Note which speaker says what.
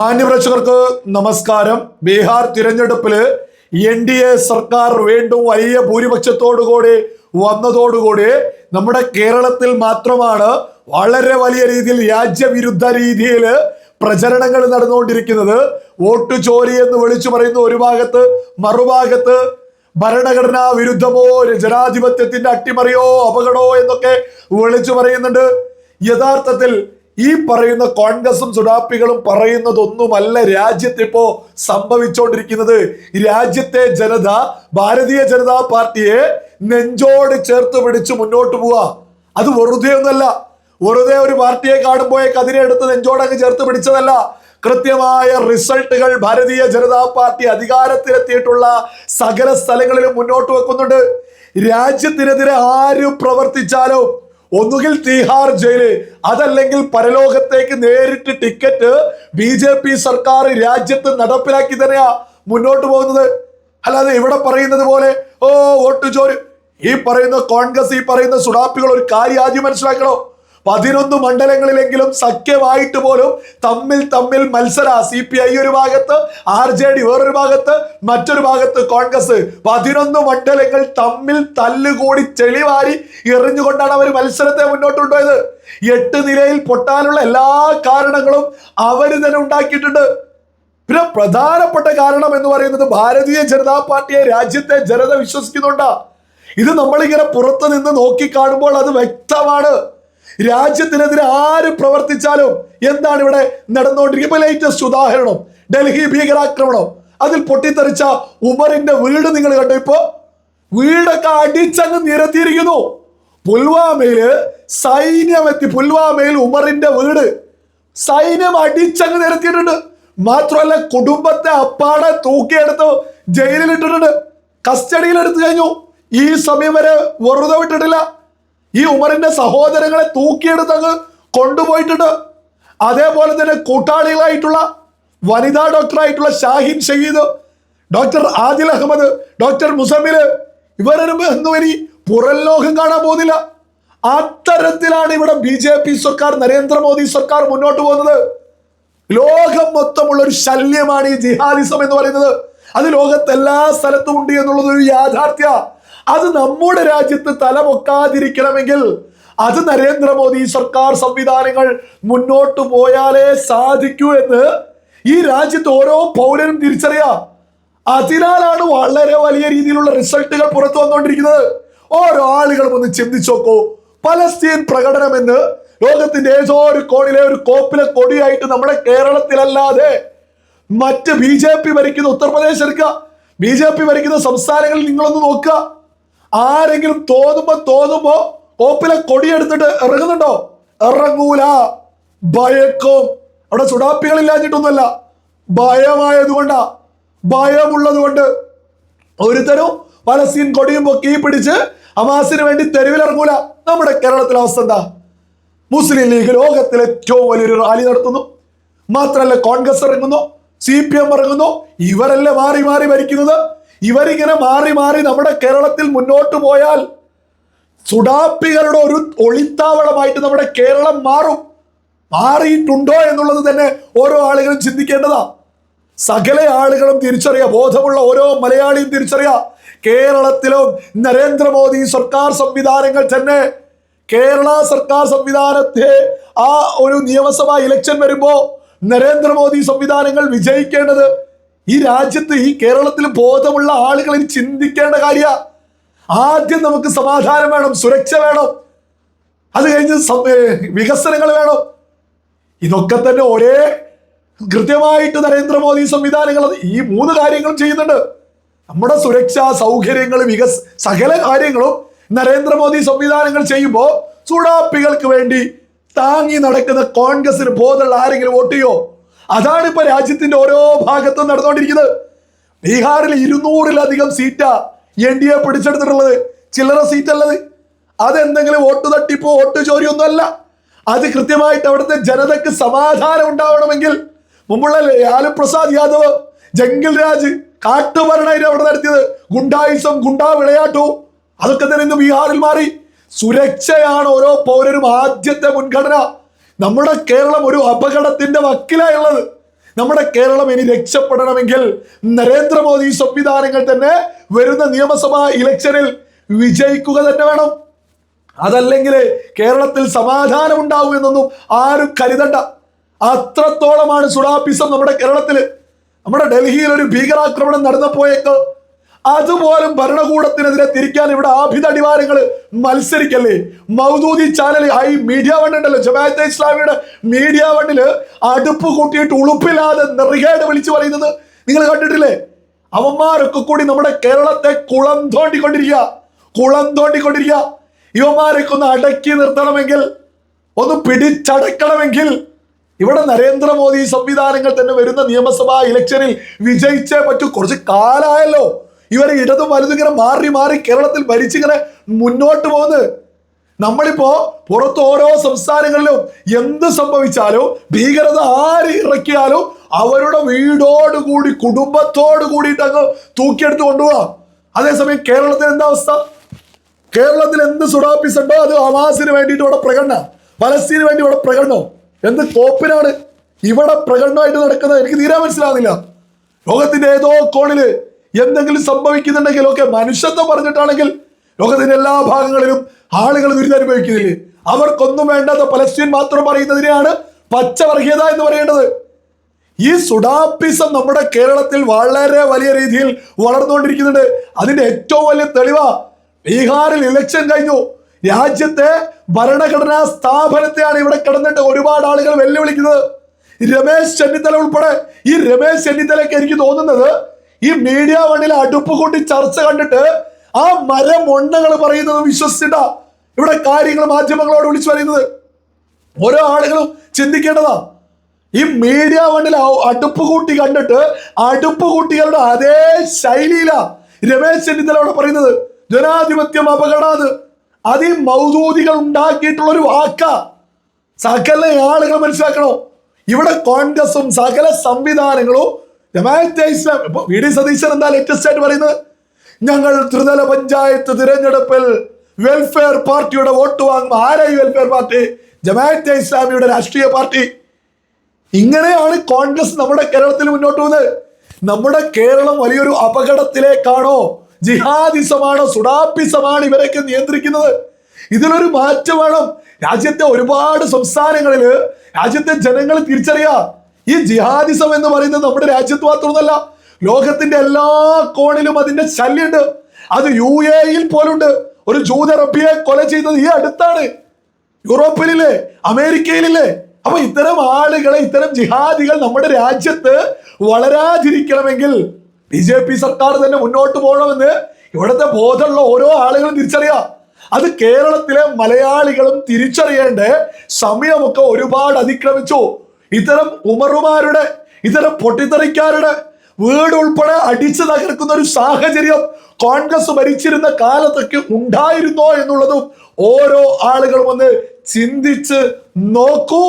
Speaker 1: മാന്യപ്രേക്ഷകർക്ക് നമസ്കാരം. ബീഹാർ തിരഞ്ഞെടുപ്പിൽ N D A സർക്കാർ വീണ്ടും വലിയ ഭൂരിപക്ഷത്തോടുകൂടി വന്നതോടുകൂടി നമ്മുടെ കേരളത്തിൽ മാത്രമാണ് വളരെ വലിയ രീതിയിൽ രാജ്യവിരുദ്ധ രീതിയിൽ പ്രചരണങ്ങൾ നടന്നുകൊണ്ടിരിക്കുന്നത്. വോട്ട് ചോരി എന്ന് വിളിച്ചു പറയുന്ന ഒരു ഭാഗത്ത് മറുഭാഗത്ത് ഭരണഘടനാ വിരുദ്ധമോ ജനാധിപത്യത്തിന്റെ അട്ടിമറിയോ അപകടമോ എന്നൊക്കെ വിളിച്ചു പറയുന്നുണ്ട്. യഥാർത്ഥത്തിൽ ഈ പറയുന്ന കോൺഗ്രസും സുഡാപ്പികളും പറയുന്നതൊന്നുമല്ല രാജ്യത്ത് ഇപ്പോ സംഭവിച്ചുകൊണ്ടിരിക്കുന്നത് രാജ്യത്തെ ജനത ഭാരതീയ ജനതാ പാർട്ടിയെ നെഞ്ചോട് ചേർത്ത് പിടിച്ച് മുന്നോട്ട് പോവാ. അത് വെറുതെ ഒന്നല്ല. വെറുതെ ഒരു പാർട്ടിയെ കാണുമ്പോഴേക്ക് അതിനെ എടുത്ത് നെഞ്ചോടങ്ങ് ചേർത്ത് പിടിച്ചതല്ല. കൃത്യമായ റിസൾട്ടുകൾ ഭാരതീയ ജനതാ പാർട്ടി അധികാരത്തിലെത്തിയിട്ടുള്ള സകല സ്ഥലങ്ങളിലും മുന്നോട്ട് വെക്കുന്നുണ്ട്. രാജ്യത്തിനെതിരെ ആര് പ്രവർത്തിച്ചാലും ഒന്നുകിൽ തീഹാർ ജയിൽ അതല്ലെങ്കിൽ പരലോകത്തേക്ക് നേരിട്ട് ടിക്കറ്റ് ബി ജെ പി സർക്കാർ രാജ്യത്ത് നടപ്പിലാക്കി തന്നെയാ മുന്നോട്ട് പോകുന്നത്. അല്ലാതെ ഇവിടെ പറയുന്നത് പോലെ ഓ വോട്ട് ചോര്. ഈ പറയുന്ന കോൺഗ്രസ് ഈ പറയുന്ന സുഡാപ്പികൾ ഒരു കാര്യം ആദ്യം മനസ്സിലാക്കണോ? പതിനൊന്ന് മണ്ഡലങ്ങളിലെങ്കിലും സഖ്യമായിട്ട് പോലും തമ്മിൽ തമ്മിൽ മത്സര സി പി ഐ ഒരു ഭാഗത്ത് ആർ ജെ ഡി വേറൊരു ഭാഗത്ത് മറ്റൊരു ഭാഗത്ത് കോൺഗ്രസ്. പതിനൊന്ന് മണ്ഡലങ്ങൾ തമ്മിൽ തല്ലുകൂടി ചെളിവാരി എറിഞ്ഞുകൊണ്ടാണ് അവർ മത്സരത്തെ മുന്നോട്ട് കൊണ്ടുപോയത് എട്ട് നിലയിൽ പൊട്ടാനുള്ള എല്ലാ കാരണങ്ങളും അവർ തന്നെ ഉണ്ടാക്കിയിട്ടുണ്ട്. പിന്നെ പ്രധാനപ്പെട്ട കാരണം എന്ന് പറയുന്നത് ഭാരതീയ ജനതാ പാർട്ടിയെ രാജ്യത്തെ ജനത വിശ്വസിക്കുന്നുണ്ടാ. ഇത് നമ്മളിങ്ങനെ പുറത്തു നിന്ന് നോക്കി കാണുമ്പോൾ അത് വ്യക്തമാണ്. രാജ്യത്തിനെതിരെ ആര് പ്രവർത്തിച്ചാലും എന്താണ് ഇവിടെ നടന്നുകൊണ്ടിരിക്കുന്നത് ലേറ്റസ്റ്റ് ഉദാഹരണം. ഡൽഹി ഭീകരാക്രമണം. അതിൽ പൊട്ടിത്തെറിച്ച ഉമറിന്റെ വീട് നിങ്ങൾ കണ്ടു ഇപ്പോ? വീടൊക്കെ അടിച്ചങ്ങ് നിരത്തിയിരിക്കുന്നു. പുൽവാമയിൽ സൈന്യം എത്തി. പുൽവാമയിൽ ഉമറിന്റെ വീട്. സൈന്യം അടിച്ചങ്ങ് നിരത്തിയിട്ടുണ്ട്. മാത്രമല്ല കുടുംബത്തെ അപ്പാടെ തൂക്കിയെടുത്ത് ജയിലിൽ ഇട്ടിട്ടുണ്ട് കസ്റ്റഡിയിൽ എടുത്തു കഴിഞ്ഞു. ഈ സമയം വരെ വെറുതെ വിട്ടിട്ടില്ല. ഈ ഉമറിന്റെ സഹോദരങ്ങളെ തൂക്കിയെടുത്ത് അങ്ങ് കൊണ്ടുപോയിട്ടുണ്ട്. അതേപോലെ തന്നെ കൂട്ടാളികളായിട്ടുള്ള വനിതാ ഡോക്ടറായിട്ടുള്ള ഷാഹിൻ ഷഹീദ് ഡോക്ടർ ആദിൽ അഹമ്മദ് ഡോക്ടർ മുസമ്മിൽ. ഇവരൊന്നും ഒന്നും ഇനി പുറം ലോകം കാണാൻ പോകുന്നില്ല. അത്തരത്തിലാണ് ഇവിടെ ബി ജെ പി സർക്കാർ നരേന്ദ്രമോദി സർക്കാർ മുന്നോട്ട് പോകുന്നത്. ലോകം മൊത്തമുള്ള ഒരു ശല്യമാണ് ഈ ജിഹാദിസം എന്ന് പറയുന്നത്. അത് ലോകത്തെല്ലാ സ്ഥലത്തും ഉണ്ട് എന്നുള്ളത് ഒരു യാഥാർത്ഥ്യ. അത് നമ്മുടെ രാജ്യത്ത് തലപൊക്കാതിരിക്കണമെങ്കിൽ അത് നരേന്ദ്രമോദി സർക്കാർ സംവിധാനങ്ങൾ മുന്നോട്ട് പോയാലേ സാധിക്കൂ എന്ന് ഈ രാജ്യത്ത് ഓരോ പൗരനും തിരിച്ചറിയാം. അതിനാലാണ് വളരെ വലിയ രീതിയിലുള്ള റിസൾട്ടുകൾ പുറത്തു വന്നുകൊണ്ടിരിക്കുന്നത്. ഓരോ ആളുകളും ഒന്ന് ചിന്തിച്ചു നോക്കൂ. പലസ്തീൻ പ്രകടനം എന്ന് ലോകത്തിന്റെ ഏതോ ഒരു കോണിലെ ഒരു കോപ്പിലെ കൊടിയായിട്ട് നമ്മുടെ കേരളത്തിലല്ലാതെ മറ്റ് ബി ജെ പി ഭരിക്കുന്ന ഉത്തർപ്രദേശ് എടുക്കുക. ബി ജെ പി ഭരിക്കുന്ന സംസ്ഥാനങ്ങളിൽ നിങ്ങളൊന്ന് നോക്കുക. ആരെങ്കിലും തോന്നുമ്പോ തോന്നുമ്പോ കോപ്പിലെ കൊടിയെടുത്തിട്ട് ഇറങ്ങുന്നുണ്ടോ? ഇറങ്ങൂല. ഭയക്കും. അവിടെ ചുടാപ്പികളില്ലാഞ്ഞിട്ടൊന്നുമല്ല ഭയമായതുകൊണ്ടാ. ഭയമുള്ളത് കൊണ്ട് ഒരുത്തരും പലസ്തീൻ കൊടിയും പൊക്കി പിടിച്ച് അമാസിന് വേണ്ടി തെരുവിലിറങ്ങൂല. നമ്മുടെ കേരളത്തിലെ അവസ്ഥ എന്താ? മുസ്ലിം ലീഗ് ലോകത്തിലെ ഏറ്റവും വലിയൊരു റാലി നടത്തുന്നു. മാത്രമല്ല കോൺഗ്രസ് ഇറങ്ങുന്നു സി പി എം ഇറങ്ങുന്നു. ഇവരല്ലേ മാറി മാറി ഭരിക്കുന്നത് ഇവരിങ്ങനെ മാറി മാറി നമ്മുടെ കേരളത്തിൽ മുന്നോട്ട് പോയാൽ സുഡാപ്പികളുടെ ഒരു ഒളിത്താവളമായിട്ട് നമ്മുടെ കേരളം മാറും. മാറിയിട്ടുണ്ടോ എന്നുള്ളത് തന്നെ ഓരോ ആളുകളും ചിന്തിക്കേണ്ടതാ. സകല ആളുകളും തിരിച്ചറിയാം ബോധമുള്ള ഓരോ മലയാളിയും തിരിച്ചറിയാം കേരളത്തിലും നരേന്ദ്രമോദി സർക്കാർ സംവിധാനങ്ങൾ തന്നെ കേരള സർക്കാർ സംവിധാനത്തെ ആ ഒരു നിയമസഭാ ഇലക്ഷൻ വരുമ്പോ നരേന്ദ്രമോദി സംവിധാനങ്ങൾ വിജയിക്കേണ്ടത് ഈ രാജ്യത്ത് ഈ കേരളത്തിൽ ബോധമുള്ള ആളുകൾ ഇനി ചിന്തിക്കേണ്ട കാര്യ. ആദ്യം നമുക്ക് സമാധാനം വേണം സുരക്ഷ വേണം. അത് കഴിഞ്ഞ് വികസനങ്ങൾ വേണം. ഇതൊക്കെ തന്നെ ഒരേ കൃത്യമായിട്ട് നരേന്ദ്രമോദി സംവിധാനങ്ങൾ ഈ മൂന്ന് കാര്യങ്ങളും ചെയ്യുന്നുണ്ട്. നമ്മുടെ സുരക്ഷ സൗകര്യങ്ങൾ വികസ സകല കാര്യങ്ങളും നരേന്ദ്രമോദി സംവിധാനങ്ങൾ ചെയ്യുമ്പോൾ ചൂടാപ്പികൾക്ക് വേണ്ടി താങ്ങി നടക്കുന്ന കോൺഗ്രസിന് ബോധമുള്ള ആരെങ്കിലും വോട്ട് ചെയ്യോ? അതാണ് ഇപ്പൊ രാജ്യത്തിന്റെ ഓരോ ഭാഗത്തും നടന്നുകൊണ്ടിരിക്കുന്നത്. ബീഹാറിൽ ഇരുന്നൂറിലധികം സീറ്റാ എൻ ഡി എ പിടിച്ചെടുത്തിട്ടുള്ളത്. ചില്ലറ സീറ്റ് അല്ലത് അതെന്തെങ്കിലും വോട്ട് തട്ടിപ്പോ വോട്ട് ചോരിയൊന്നും അല്ല അത് കൃത്യമായിട്ട് അവിടുത്തെ ജനതക്ക് സമാധാനം ഉണ്ടാവണമെങ്കിൽ മുമ്പുള്ള ലാലു പ്രസാദ് യാദവ് ജംഗിൽ രാജ് കാട്ടുഭരണയിൽ അവിടെ നടത്തിയത്. ഗുണ്ടായുസം ഗുണ്ടാ വിളയാട്ടവും അതൊക്കെ തന്നെ ഇന്ന് ബീഹാറിൽ മാറി. സുരക്ഷയാണ് ഓരോ പൗരനും ആദ്യത്തെ മുൻഗണന. നമ്മുടെ കേരളം ഒരു അപകടത്തിന്റെ വക്കിലായുള്ളത്. നമ്മുടെ കേരളം ഇനി രക്ഷപ്പെടണമെങ്കിൽ നരേന്ദ്രമോദി സംവിധാനങ്ങൾ തന്നെ വരുന്ന നിയമസഭാ ഇലക്ഷനിൽ വിജയിക്കുക തന്നെ വേണം. അതല്ലെങ്കിൽ കേരളത്തിൽ സമാധാനം ഉണ്ടാവും എന്നൊന്നും ആരും കരുതണ്ട. അത്രത്തോളമാണ് സുഡാപിസം നമ്മുടെ കേരളത്തിൽ. നമ്മുടെ ഡൽഹിയിൽ ഒരു ഭീകരാക്രമണം നടന്നപ്പോയേക്ക് അതുപോലും ഭരണകൂടത്തിനെതിരെ തിരിക്കാൻ ഇവിടെ ആഭിത അടിവാരങ്ങൾ മത്സരിക്കല്ലേ? മൗദൂദി ചാനൽ ഹൈ മീഡിയ വണ്ടി ഉണ്ടല്ലോ ജമാഅത്തെ ഇസ്ലാമിയുടെ മീഡിയ വണ്ണിൽ അടുപ്പ് കൂട്ടിയിട്ട് ഉളുപ്പില്ലാതെ നെറികേട് വിളിച്ചു പറയുന്നത് നിങ്ങൾ കണ്ടിട്ടില്ലേ? അവന്മാരൊക്കെ കൂടി നമ്മുടെ കേരളത്തെ കുളം തോണ്ടിക്കൊണ്ടിരിക്കുക. കുളം തോണ്ടിക്കൊണ്ടിരിക്കുക. ഇവന്മാരൊക്കെ ഒന്ന് അടക്കി നിർത്തണമെങ്കിൽ ഒന്ന് പിടിച്ചടക്കണമെങ്കിൽ ഇവിടെ നരേന്ദ്രമോദി സംവിധാനങ്ങൾ തന്നെ വരുന്ന നിയമസഭാ ഇലക്ഷനിൽ വിജയിച്ചേ പറ്റൂ. കുറച്ച് കാലമായല്ലോ ഇവരെ ഇടതും വലുതും ഇങ്ങനെ മാറി മാറി കേരളത്തിൽ ഭരിച്ചിങ്ങനെ മുന്നോട്ട് പോകുന്നത്. നമ്മളിപ്പോ പുറത്ത് ഓരോ സംസ്ഥാനങ്ങളിലും എന്ത് സംഭവിച്ചാലും ഭീകരത ആര് ഇറക്കിയാലും അവരുടെ വീടോട് കൂടി കുടുംബത്തോട് കൂടിയിട്ട് അങ്ങ് തൂക്കിയെടുത്ത് കൊണ്ടുപോവാ. അതേസമയം കേരളത്തിൽ എന്താ അവസ്ഥ? കേരളത്തിൽ എന്ത് സുഡാപ്പിസ് ഉണ്ടോ അത് ഹമാസിന് വേണ്ടിയിട്ട് ഇവിടെ പ്രകടന. പലസ്തീന് വേണ്ടി ഇവിടെ പ്രകടനം. എന്ത് കോപ്പിനാണ് ഇവിടെ പ്രകടനമായിട്ട് നടക്കുന്നത്? എനിക്ക് തീരെ മനസ്സിലാകുന്നില്ല ലോകത്തിന്റെ ഏതോ കോണിൽ എന്തെങ്കിലും സംഭവിക്കുന്നുണ്ടെങ്കിൽ ഒക്കെ മനുഷ്യത്വം പറഞ്ഞിട്ടാണെങ്കിൽ ലോകത്തിന്റെ എല്ലാ ഭാഗങ്ങളിലും ആളുകൾ ദുരിതമനുഭവിക്കുന്നില്ലേ അവർക്കൊന്നും വേണ്ടാത്ത പലസ്തീൻ മാത്രം പറയുന്നതിനെയാണ് പച്ചവർഗീയത എന്ന് പറയേണ്ടത്. ഈ സുഡാപ്പിസം നമ്മുടെ കേരളത്തിൽ വളരെ വലിയ രീതിയിൽ വളർന്നുകൊണ്ടിരിക്കുന്നുണ്ട്. അതിന്റെ ഏറ്റവും വലിയ തെളിവ ബീഹാറിൽ ഇലക്ഷൻ കഴിഞ്ഞു. രാജ്യത്തെ ഭരണഘടനാ സ്ഥാപനത്തെയാണ് ഇവിടെ കിടന്നിട്ട് ഒരുപാട് ആളുകൾ വെല്ലുവിളിക്കുന്നത്. രമേശ് ചെന്നിത്തല ഉൾപ്പെടെ ഈ രമേശ് ചെന്നിത്തലയ്ക്ക് എനിക്ക് തോന്നുന്നത് ഈ മീഡിയ വണ്ണിൽ അടുപ്പ് കൂട്ടി ചർച്ച കണ്ടിട്ട് ആ മരം ഒണ്ണകൾ പറയുന്നത് വിശ്വസിച്ചിട്ട ഇവിടെ കാര്യങ്ങൾ മാധ്യമങ്ങളോട് വിളിച്ചു പറയുന്നത്. ഓരോ ആളുകളും ചിന്തിക്കേണ്ടതാ. ഈ മീഡിയ വണ്ണിൽ അടുപ്പ് കൂട്ടി കണ്ടിട്ട് അടുപ്പ് കൂട്ടികളുടെ അതേ ശൈലിയിലാ രമേശ് ചെന്നിത്തല അവിടെ പറയുന്നത്. ജനാധിപത്യം അപകടാത്. അത് ഈ ഉണ്ടാക്കിയിട്ടുള്ള ഒരു വാക്ക. സകല ആളുകൾ മനസ്സിലാക്കണോ? ഇവിടെ കോൺഗ്രസും സകല സംവിധാനങ്ങളും ജമാഅത്തെ വി ഡി സതീശൻ എന്താ ലേറ്റസ്റ്റ് ആയിട്ട് പറയുന്നത്? ഞങ്ങൾ ത്രിതല പഞ്ചായത്ത് തിരഞ്ഞെടുപ്പിൽ വെൽഫെയർ പാർട്ടിയുടെ വോട്ട് വാങ്ങും. ആരായി വെൽഫെയർ പാർട്ടി? ജമാഅത്തെ ഇസ്ലാമിയുടെ രാഷ്ട്രീയ പാർട്ടി. ഇങ്ങനെയാണ് കോൺഗ്രസ് നമ്മുടെ കേരളത്തിൽ മുന്നോട്ട് പോകുന്നത്. നമ്മുടെ കേരളം വലിയൊരു അപകടത്തിലേക്കാണോ ജിഹാദിസമാണോ സുഡാപ്പിസമാണ് ഇവരൊക്കെ നിയന്ത്രിക്കുന്നത്. ഇതിലൊരു മാറ്റം വേണം. രാജ്യത്തെ ഒരുപാട് സംസ്ഥാനങ്ങളിൽ രാജ്യത്തെ ജനങ്ങൾ തിരിച്ചറിയാ. ഈ ജിഹാദിസം എന്ന് പറയുന്നത് നമ്മുടെ രാജ്യത്ത് മാത്രമൊന്നല്ല ലോകത്തിന്റെ എല്ലാ കോണിലും അതിന്റെ ശല്യമുണ്ട് അത് യു എയിൽ പോലുണ്ട്. ഒരു ജൂത റബ്ബിയെ കൊല ചെയ്തത് ഈ അടുത്താണ്. യൂറോപ്പിലില്ലേ അമേരിക്കയിലില്ലേ. അപ്പൊ ഇത്തരം ആളുകളെ ഇത്തരം ജിഹാദികൾ നമ്മുടെ രാജ്യത്ത് വളരാതിരിക്കണമെങ്കിൽ ബി ജെ പി സർക്കാർ തന്നെ മുന്നോട്ട് പോകണമെന്ന് ഇവിടുത്തെ ബോധമുള്ള ഓരോ ആളുകളും തിരിച്ചറിയാം. അത് കേരളത്തിലെ മലയാളികളും തിരിച്ചറിയേണ്ട സമയമൊക്കെ ഒരുപാട് അതിക്രമിച്ചു. ഇത്തരം ഉമറുമാരുടെ ഇത്തരം പൊട്ടിത്തെറിക്കാരുടെ വീട് ഉൾപ്പെടെ അടിച്ചു തകർക്കുന്ന ഒരു സാഹചര്യം കോൺഗ്രസ് ഭരിച്ചിരുന്ന കാലത്തൊക്കെ ഉണ്ടായിരുന്നോ എന്നുള്ളതും ഓരോ ആളുകളും ഒന്ന് ചിന്തിച്ച് നോക്കൂ.